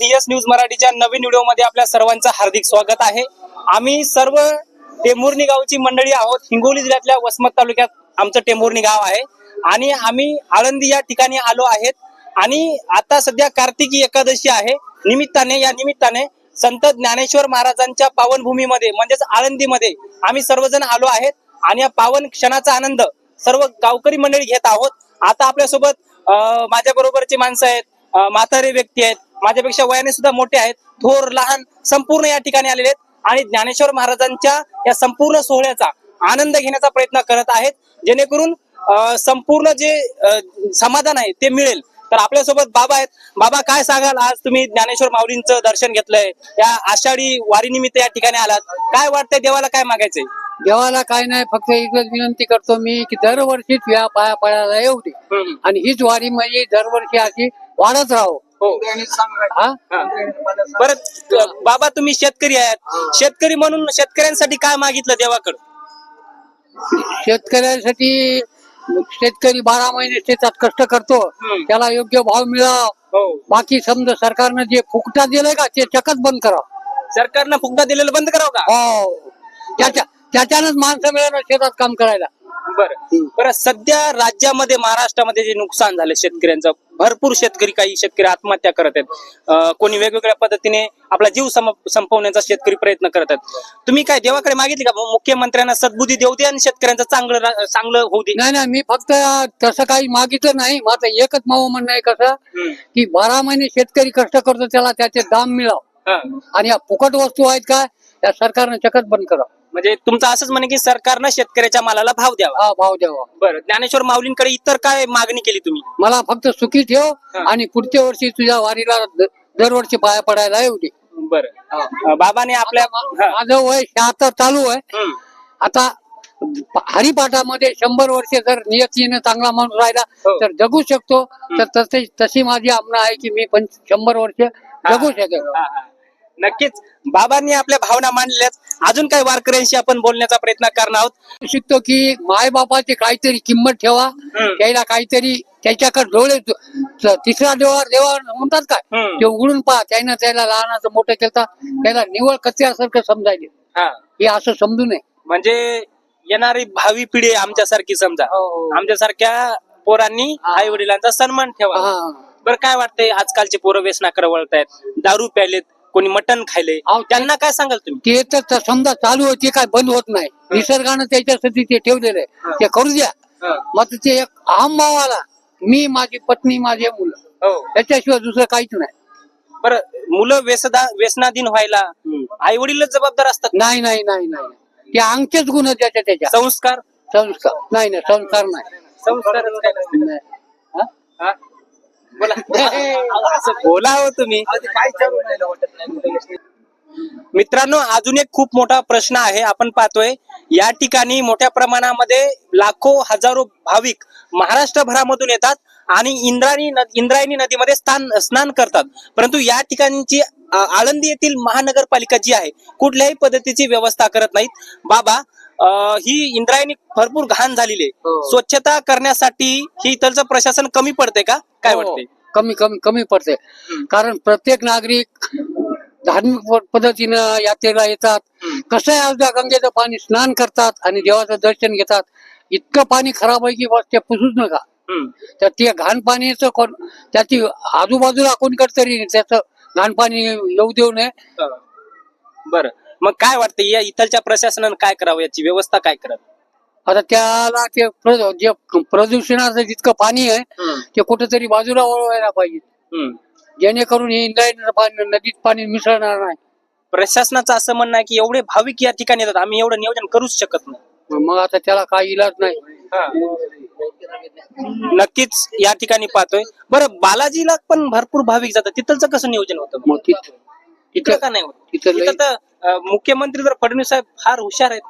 DS news मराठीच्या नवीन व्हिडिओमध्ये आपल्या सर्वांचं हार्दिक स्वागत आहे. आम्ही सर्व टेंभुर्णी गावची मंडळी आहोत. हिंगोली जिल्ह्यातल्या वसमत तालुक्यात आमचं टेंभुर्णी गाव आहे. आणि आम्ही आळंदी या ठिकाणी आलो आहेत. आणि आता सध्या कार्तिकी एकादशी आहे. निमित्ताने या निमित्ताने संत ज्ञानेश्वर महाराजांच्या पावनभूमीमध्ये म्हणजेच आळंदीमध्ये आम्ही सर्वजण आलो आहेत. आणि या पावन क्षणाचा आनंद सर्व गावकरी मंडळी घेत आहोत. आता आपल्यासोबत माझ्या बरोबरची माणसं आहेत. म्हातारे व्यक्ती आहेत. माझ्यापेक्षा वयाने सुद्धा मोठे आहेत. थोर लहान संपूर्ण या ठिकाणी आलेले आहेत. आणि ज्ञानेश्वर महाराजांच्या या संपूर्ण सोहळ्याचा आनंद घेण्याचा प्रयत्न करत आहेत. जेणेकरून संपूर्ण जे समाधान आहे ते मिळेल. तर आपल्यासोबत बाबा आहेत. बाबा काय सांगाल? आज तुम्ही ज्ञानेश्वर माऊलींचं दर्शन घेतलंय. या आषाढी वारीनिमित्त या ठिकाणी आलात. काय वाटतंय देवाला? काय मागायचंय? देवाला काय नाही फक्त एकच विनंती करतो मी की दरवर्षीच या पाया पडायला येऊ दे. आणि हीच वारी म्हणजे दरवर्षी अशी वाढत राहो. हो. हा? हा. परत बाबा तुम्ही शेतकरी आहात. शेतकरी म्हणून शेतकऱ्यांसाठी काय मागितलं देवाकडं? शेतकऱ्यासाठी शेतकरी बारा महिने शेतात कष्ट करतो. हम्म. त्याला योग्य भाव मिळावा. हो. बाकी समजा सरकारनं जे फुकटा दिलंय का ते चकच बंद करा सरकारनं फुकटा दिलेलं बंद करावं का? हो. त्याच्या त्याच्यानंच माणसं मिळालं शेतात काम करायला. बरं. बरं सध्या राज्यामध्ये महाराष्ट्रामध्ये जे नुकसान झालं शेतकऱ्यांचं भरपूर शेतकरी काही शेतकरी आत्महत्या करत आहेत. कोणी वेगवेगळ्या पद्धतीने आपला जीव संपवण्याचा शेतकरी प्रयत्न करत आहेत. तुम्ही काय देवाकडे मागितली का? मुख्यमंत्र्यांना सद्बुद्धी देऊ दे आणि शेतकऱ्यांचं चांगलं चांगलं होऊ दे. नाही नाही मी फक्त तसं काही मागितलं नाही. माझं एकच मावं म्हणणं आहे कसं. की बारा महिने शेतकरी कष्ट करतो त्याला त्याचे दाम मिळाव. आणि या फुकट वस्तू आहेत का? या सरकारनं चकच बंद करा म्हणजे तुमचं असंच म्हणे की सरकारनं शेतकऱ्याच्या मालाला भाव द्यावा. हा भाव द्यावा. बरं ज्ञानेश्वर माऊलींकडे इतर काय मागणी केली तुम्ही? मला फक्त सुखी ठेव. आणि पुढच्या वर्षी तुझ्या वारीला द- दरवर्षी पाया पडायला येऊ दे बरं अ, बाबाने आपल्या हा. माझं वय शहात्तर चालू आहे. हम्म. आता हरिपाठामध्ये शंभर वर्ष जर नियतीने चांगला माणूस राहिला हो. तर जगू शकतो. तर तसे तशी माझी आमना आहे की मी पंच शंभर वर्ष जगू शकेल हा, हा. नक्कीच बाबांनी आपल्या भावना मांडल्यात अजून काही वारकऱ्यांशी आपण बोलण्याचा प्रयत्न करणार आहोत शिकतो की माय बापाची काहीतरी किंमत ठेवा. त्याला काहीतरी त्याच्याकडे डोळे तिसरा देवा देवा म्हणतात काय. ते उघडून पहा त्यानं त्याला लहानाचं मोठं केलं त्याला निवळ कचऱ्यासारखं समजायचे हा. हे असं समजू नये म्हणजे येणारी भावी पिढी आमच्यासारखी समजा हो. आमच्यासारख्या पोरांनी. आई वडिलांचा सन्मान ठेवा हा. बरं काय वाटतंय आजकालचे पोरं व्यसनाकडे वळतायत दारू प्यालेत कोणी मटण खायले अहो, ते- त्यांना काय सांगाल तुम्ही? ते तर त- समजा चालू होते काय बंद होत नाही. निसर्गानं त्याच्यासाठी ते ठेवलेलं आहे. ते करू द्या. मग ते एक आम भावाला मी माझी पत्नी माझे मुलं. हो. त्याच्याशिवाय दुसरं काहीच नाही. बरं मुलं व्यसदा व्यसनाधीन व्हायला आई वडीलच जबाबदार असतात? नाही नाही नाही नाही ते अंगचेच गुण आहेत त्याच्या त्याच्या. संस्कार? संस्कार. नाही नाही संस्कार नाही. हा? हा? बोला. असं बोला हो तुम्ही. मित्रांनो अजून एक खूप मोठा प्रश्न आहे आपण पाहतोय. या ठिकाणी मोठ्या प्रमाणामध्ये लाखो हजारो भाविक महाराष्ट्रभरामधून येतात आणि इंद्रायणी इंद्रायणी नदीमध्ये स्नान स्नान करतात. परंतु या ठिकाणची आ- आळंदी येथील महानगरपालिका जी आहे कुठल्याही पद्धतीची व्यवस्था करत नाहीत. बाबा अं, ही इंद्रायणी भरपूर घाण झालेली आहे. हो. स्वच्छता करण्यासाठी ही इथलचं प्रशासन कमी पडते का? काय हो. वाटते कमी कमी कमी पडते कारण प्रत्येक नागरिक धार्मिक पद्धतीनं यात्रेला येतात. कसं आहे गंगेचं पाणी स्नान करतात आणि देवाचं दर्शन घेतात इतकं पाणी खराब आहे की बस ते पुसूच नका. तर ते घाण पाण्याचं कोण त्याची आजूबाजूला कोणीकडे तरी त्याचं घाण पाणी येऊ देऊ नये. बर. मग काय वाटतं या इथलच्या प्रशासनानं काय करावं? याची व्यवस्था काय करत? आता त्याला ते प्र- जे प्रदूषणाचं जितकं पाणी आहे ते कुठेतरी बाजूला वळवायला पाहिजे. जेणेकरून हे इंद्रायणी पाणी नदीत पाणी मिसळणार नाही. प्रशासनाचं असं म्हणणं आहे की एवढे भाविक या ठिकाणी येतात आम्ही एवढं नियोजन करूच शकत नाही. मग आता त्याला काही इलाज नाही. नक्कीच या ठिकाणी पाहतोय. बरं बालाजीला पण भरपूर भाविक जातात. तिथलचं कसं नियोजन होतं? मग तिथं तिथं का नाही होत? तिथं तर अं, मुख्यमंत्री जर फडणवीस साहेब फार हुशार आहेत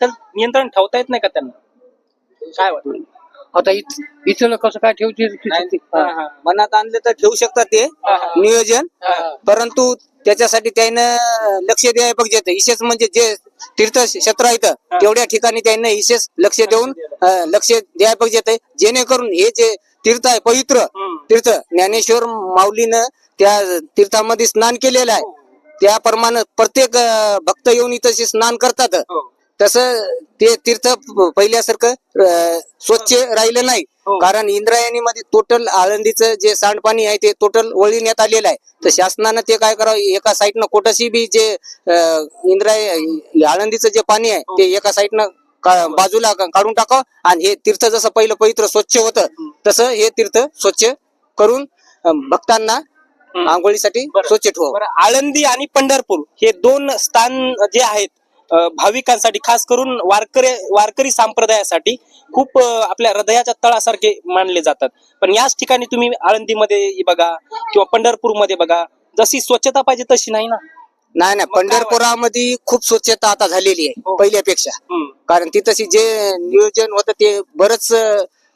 इथं नियंत्रण ठेवता येत नाही का त्यांना काय वाटतं आता इथ- इथलं कसं काय ठेवते हा, हा. मनात आणले तर ठेवू शकतात ते हा, हा. नियोजन हा. परंतु त्याच्यासाठी त्यानं लक्ष द्यायला पाहिजे विशेष म्हणजे जे तीर्थक्षेत्र आहेत तेवढ्या ठिकाणी त्यांना विशेष लक्ष देऊन अं, लक्ष द्यायला पाहिजे जेणेकरून हे जे तीर्थ आहे पवित्र. तीर्थ ज्ञानेश्वर माऊलीनं त्या तीर्थामध्ये स्नान केलेलं आहे त्याप्रमाणे प्रत्येक अं, भक्त येऊन इथं स्नान करतात हो. तसं ते तीर्थ पहिल्यासारखं स्वच्छ राहिलं नाही. हो. कारण इंद्रायणीमध्ये टोटल आळंदीचं जे सांडपाणी आहे ते टोटल वळविण्यात आलेलं आहे. तर शासनानं ते काय करावं? एका साईडनं कोटशी बी जे इंद्राय आळंदीचं जे पाणी आहे ते एका साईडनं बाजूला काढून टाकावं. आणि हे तीर्थ जसं पहिलं पवित्र स्वच्छ होतं तसं हे तीर्थ स्वच्छ करून भक्तांना आंघोळीसाठी. स्वच्छ बरं आळंदी आणि पंढरपूर हे दोन स्थान जे आहेत भाविकांसाठी खास करून वारकरी वारकरी संप्रदायासाठी खूप आपल्या हृदयाच्या तळासारखे मानले जातात. पण याच ठिकाणी तुम्ही आळंदीमध्ये बघा किंवा पंढरपूरमध्ये बघा जशी स्वच्छता पाहिजे तशी नाही ना? नाही नाही. पंढरपुरामध्ये खूप स्वच्छता आता झालेली आहे हो. पहिल्यापेक्षा. कारण तिथं जे नियोजन होतं ते बरच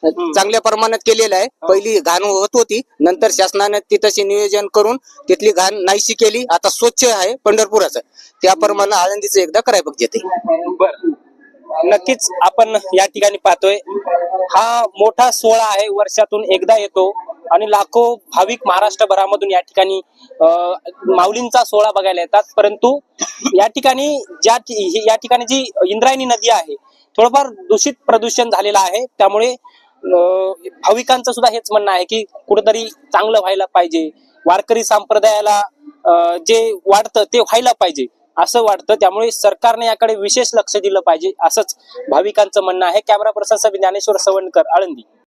चांगल्या प्रमाणात केलेलं आहे. पहिली घाण होत होती. नंतर शासनाने ती तशी नियोजन करून तिथली घाण नाहीशी केली. आता स्वच्छ आहे पंढरपुराचं त्याप्रमाणे आळंदीचं एकदा कराय बघ ते बर. नक्कीच आपण या ठिकाणी पाहतोय. हा मोठा सोहळा आहे. वर्षातून एकदा येतो. आणि लाखो भाविक महाराष्ट्रभरामधून या ठिकाणी माऊलींचा सोहळा बघायला येतात. परंतु या ठिकाणी ज्या या ठिकाणी जी इंद्रायणी नदी आहे थोडंफार दूषित प्रदूषण झालेलं आहे. त्यामुळे भाविकांचं सुद्धा हेच म्हणणं आहे की कुठेतरी चांगलं व्हायला पाहिजे. वारकरी संप्रदायाला जे वाटतं ते व्हायला पाहिजे. असं वाटतं त्यामुळे सरकारने याकडे विशेष लक्ष दिलं पाहिजे असंच भाविकांचं म्हणणं आहे. Camera person Dnyaneshwar Savankar Alandi.